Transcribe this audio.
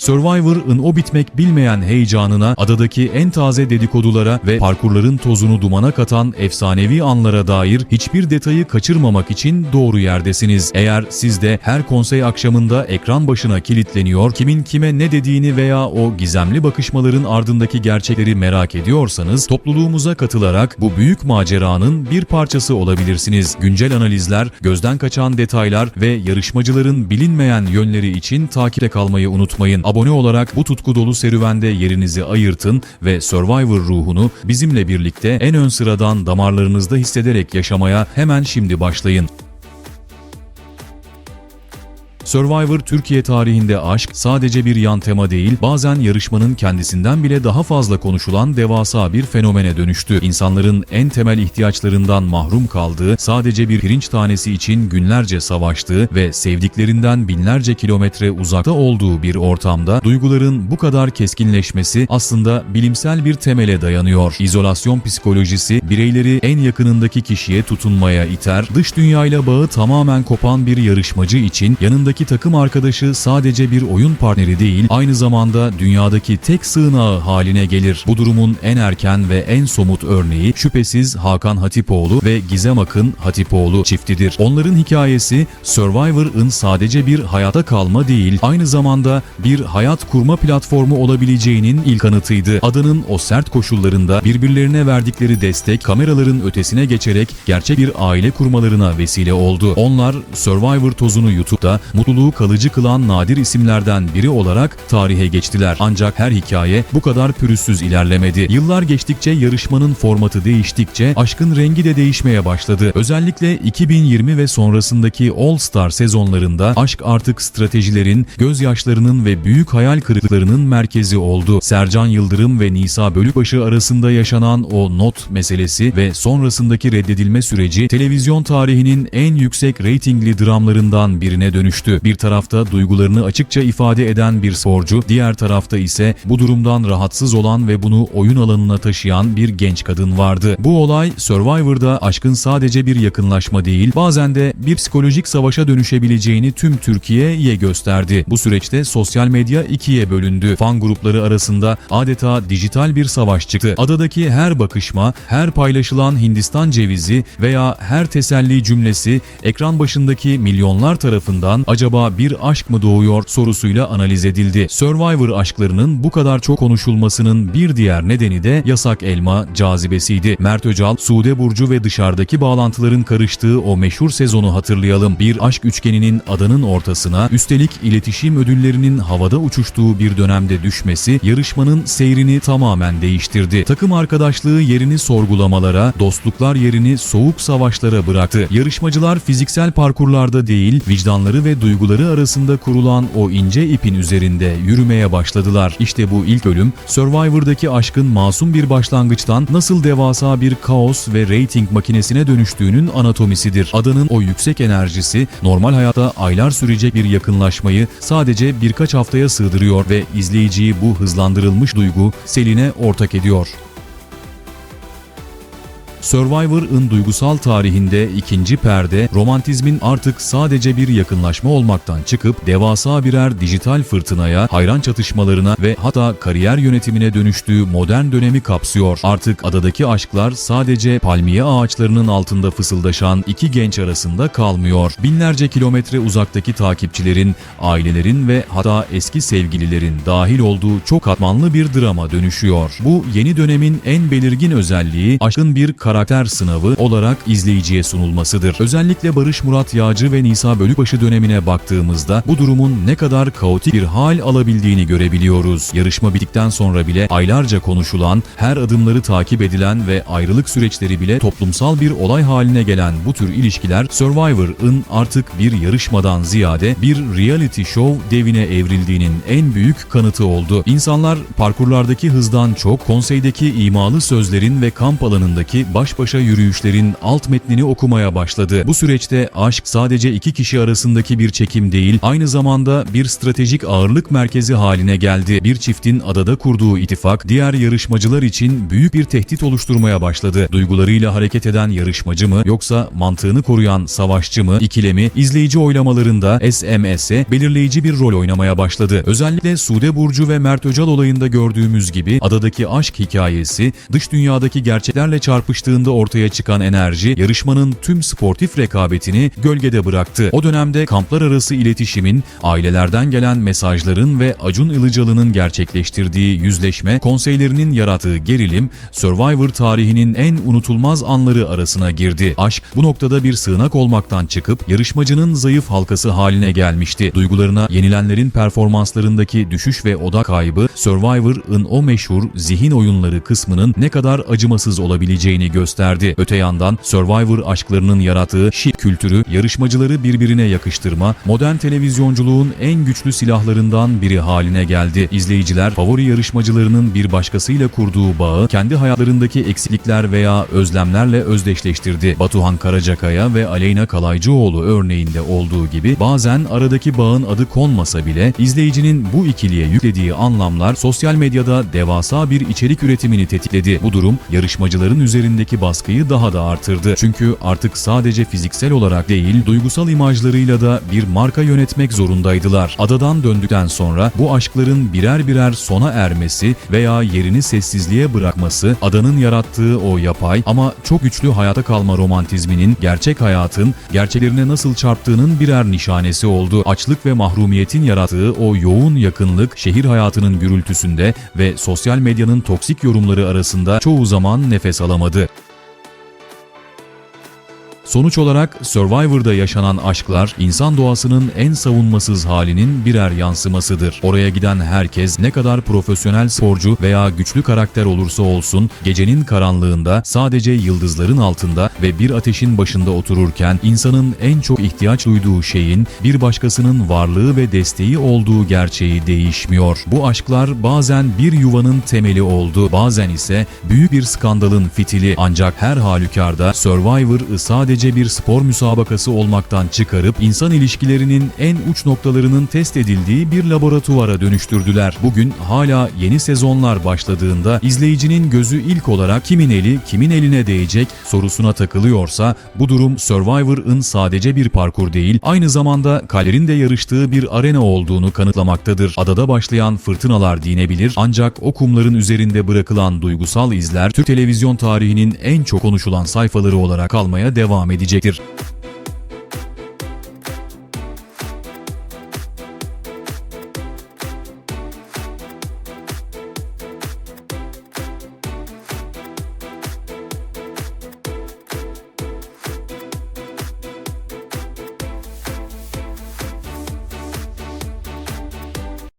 Survivor'ın o bitmek bilmeyen heyecanına, adadaki en taze dedikodulara ve parkurların tozunu dumana katan efsanevi anlara dair hiçbir detayı kaçırmamak için doğru yerdesiniz. Eğer siz de her konsey akşamında ekran başına kilitleniyor, kimin kime ne dediğini veya o gizemli bakışmaların ardındaki gerçekleri merak ediyorsanız, topluluğumuza katılarak bu büyük maceranın bir parçası olabilirsiniz. Güncel analizler, gözden kaçan detaylar ve yarışmacıların bilinmeyen yönleri için takipte kalmayı unutmayın. Abone olarak bu tutku dolu serüvende yerinizi ayırtın ve Survivor ruhunu bizimle birlikte en ön sıradan damarlarınızda hissederek yaşamaya hemen şimdi başlayın. Survivor Türkiye tarihinde aşk sadece bir yan tema değil, bazen yarışmanın kendisinden bile daha fazla konuşulan devasa bir fenomene dönüştü. İnsanların en temel ihtiyaçlarından mahrum kaldığı, sadece bir pirinç tanesi için günlerce savaştığı ve sevdiklerinden binlerce kilometre uzakta olduğu bir ortamda duyguların bu kadar keskinleşmesi aslında bilimsel bir temele dayanıyor. İzolasyon psikolojisi bireyleri en yakınındaki kişiye tutunmaya iter, dış dünyayla bağı tamamen kopan bir yarışmacı için yanındaki takım arkadaşı sadece bir oyun partneri değil, aynı zamanda dünyadaki tek sığınağı haline gelir. Bu durumun en erken ve en somut örneği şüphesiz Hakan Hatipoğlu ve Gizem Akın Hatipoğlu çiftidir. Onların hikayesi Survivor'ın sadece bir hayata kalma değil, aynı zamanda bir hayat kurma platformu olabileceğinin ilk kanıtıydı. Adanın o sert koşullarında birbirlerine verdikleri destek kameraların ötesine geçerek gerçek bir aile kurmalarına vesile oldu. Onlar Survivor tozunu YouTube'da mutluluğu kalıcı kılan nadir isimlerden biri olarak tarihe geçtiler. Ancak her hikaye bu kadar pürüzsüz ilerlemedi. Yıllar geçtikçe yarışmanın formatı değiştikçe aşkın rengi de değişmeye başladı. Özellikle 2020 ve sonrasındaki All Star sezonlarında aşk artık stratejilerin, gözyaşlarının ve büyük hayal kırıklıklarının merkezi oldu. Sercan Yıldırım ve Nisa Bölükbaşı arasında yaşanan o not meselesi ve sonrasındaki reddedilme süreci televizyon tarihinin en yüksek reytingli dramlarından birine dönüştü. Bir tarafta duygularını açıkça ifade eden bir sporcu, diğer tarafta ise bu durumdan rahatsız olan ve bunu oyun alanına taşıyan bir genç kadın vardı. Bu olay Survivor'da aşkın sadece bir yakınlaşma değil, bazen de bir psikolojik savaşa dönüşebileceğini tüm Türkiye'ye gösterdi. Bu süreçte sosyal medya ikiye bölündü. Fan grupları arasında adeta dijital bir savaş çıktı. Adadaki her bakışma, her paylaşılan Hindistan cevizi veya her teselli cümlesi ekran başındaki milyonlar tarafından acaba bir aşk mı doğuyor sorusuyla analiz edildi. Survivor aşklarının bu kadar çok konuşulmasının bir diğer nedeni de yasak elma cazibesiydi. Mert Öcal, Sude Burcu ve dışarıdaki bağlantıların karıştığı o meşhur sezonu hatırlayalım. Bir aşk üçgeninin adanın ortasına, üstelik iletişim ödüllerinin havada uçuştuğu bir dönemde düşmesi yarışmanın seyrini tamamen değiştirdi. Takım arkadaşlığı yerini sorgulamalara, dostluklar yerini soğuk savaşlara bıraktı. Yarışmacılar fiziksel parkurlarda değil, vicdanları ve duyguları arasında kurulan o ince ipin üzerinde yürümeye başladılar. İşte bu ilk bölüm, Survivor'daki aşkın masum bir başlangıçtan nasıl devasa bir kaos ve rating makinesine dönüştüğünün anatomisidir. Adanın o yüksek enerjisi, normal hayatta aylar sürecek bir yakınlaşmayı sadece birkaç haftaya sığdırıyor ve izleyiciyi bu hızlandırılmış duygu seline ortak ediyor. Survivor'ın duygusal tarihinde ikinci perde, romantizmin artık sadece bir yakınlaşma olmaktan çıkıp devasa birer dijital fırtınaya, hayran çatışmalarına ve hatta kariyer yönetimine dönüştüğü modern dönemi kapsıyor. Artık adadaki aşklar sadece palmiye ağaçlarının altında fısıldaşan iki genç arasında kalmıyor. Binlerce kilometre uzaktaki takipçilerin, ailelerin ve hatta eski sevgililerin dahil olduğu çok katmanlı bir drama dönüşüyor. Bu yeni dönemin en belirgin özelliği aşkın bir karakter sınavı olarak izleyiciye sunulmasıdır. Özellikle Barış Murat Yağcı ve Nisa Bölükbaşı dönemine baktığımızda bu durumun ne kadar kaotik bir hal alabildiğini görebiliyoruz. Yarışma bittikten sonra bile aylarca konuşulan, her adımları takip edilen ve ayrılık süreçleri bile toplumsal bir olay haline gelen bu tür ilişkiler Survivor'ın artık bir yarışmadan ziyade bir reality show devine evrildiğinin en büyük kanıtı oldu. İnsanlar parkurlardaki hızdan çok konseydeki imalı sözlerin ve kamp alanındaki baş başa yürüyüşlerin alt metnini okumaya başladı. Bu süreçte aşk sadece iki kişi arasındaki bir çekim değil, aynı zamanda bir stratejik ağırlık merkezi haline geldi. Bir çiftin adada kurduğu ittifak diğer yarışmacılar için büyük bir tehdit oluşturmaya başladı. Duygularıyla hareket eden yarışmacı mı yoksa mantığını koruyan savaşçı mı ikilemi izleyici oylamalarında SMS'e belirleyici bir rol oynamaya başladı. Özellikle Sude Burcu ve Mert Öcal olayında gördüğümüz gibi adadaki aşk hikayesi dış dünyadaki gerçeklerle çarpıştığında ortaya çıkan enerji yarışmanın tüm sportif rekabetini gölgede bıraktı. O dönemde kamplar arası iletişimin, ailelerden gelen mesajların ve Acun Ilıcalı'nın gerçekleştirdiği yüzleşme konseylerinin yarattığı gerilim Survivor tarihinin en unutulmaz anları arasına girdi. Aşk bu noktada bir sığınak olmaktan çıkıp yarışmacının zayıf halkası haline gelmişti. Duygularına yenilenlerin performanslarındaki düşüş ve odak kaybı Survivor'ın o meşhur zihin oyunları kısmının ne kadar acımasız olabileceğini gösterdi. Öte yandan Survivor aşklarının yarattığı şip kültürü yarışmacıları birbirine yakıştırma, modern televizyonculuğun en güçlü silahlarından biri haline geldi. İzleyiciler favori yarışmacılarının bir başkasıyla kurduğu bağı kendi hayatlarındaki eksiklikler veya özlemlerle özdeşleştirdi. Batuhan Karacakaya ve Aleyna Kalaycıoğlu örneğinde olduğu gibi bazen aradaki bağın adı konmasa bile izleyicinin bu ikiliye yüklediği anlamlar sosyal medyada devasa bir içerik üretimini tetikledi. Bu durum yarışmacıların üzerindeki baskıyı daha da artırdı. Çünkü artık sadece fiziksel olarak değil, duygusal imajlarıyla da bir marka yönetmek zorundaydılar. Adadan döndükten sonra bu aşkların birer birer sona ermesi veya yerini sessizliğe bırakması adanın yarattığı o yapay ama çok güçlü hayata kalma romantizminin gerçek hayatın gerçeklerine nasıl çarptığının birer nişanesi oldu. Açlık ve mahrumiyetin yarattığı o yoğun yakınlık şehir hayatının gürültüsünde ve sosyal medyanın toksik yorumları arasında çoğu zaman nefes alamadı. Sonuç olarak Survivor'da yaşanan aşklar insan doğasının en savunmasız halinin birer yansımasıdır. Oraya giden herkes ne kadar profesyonel sporcu veya güçlü karakter olursa olsun gecenin karanlığında sadece yıldızların altında ve bir ateşin başında otururken insanın en çok ihtiyaç duyduğu şeyin bir başkasının varlığı ve desteği olduğu gerçeği değişmiyor. Bu aşklar bazen bir yuvanın temeli oldu, bazen ise büyük bir skandalın fitili ancak her halükarda Survivor sadece bir spor müsabakası olmaktan çıkarıp insan ilişkilerinin en uç noktalarının test edildiği bir laboratuvara dönüştürdüler. Bugün hala yeni sezonlar başladığında izleyicinin gözü ilk olarak kimin eli kimin eline değecek sorusuna takılıyorsa bu durum Survivor'ın sadece bir parkur değil aynı zamanda kalerin de yarıştığı bir arena olduğunu kanıtlamaktadır. Adada başlayan fırtınalar dinebilir ancak o kumların üzerinde bırakılan duygusal izler Türk televizyon tarihinin en çok konuşulan sayfaları olarak kalmaya devam edecektir.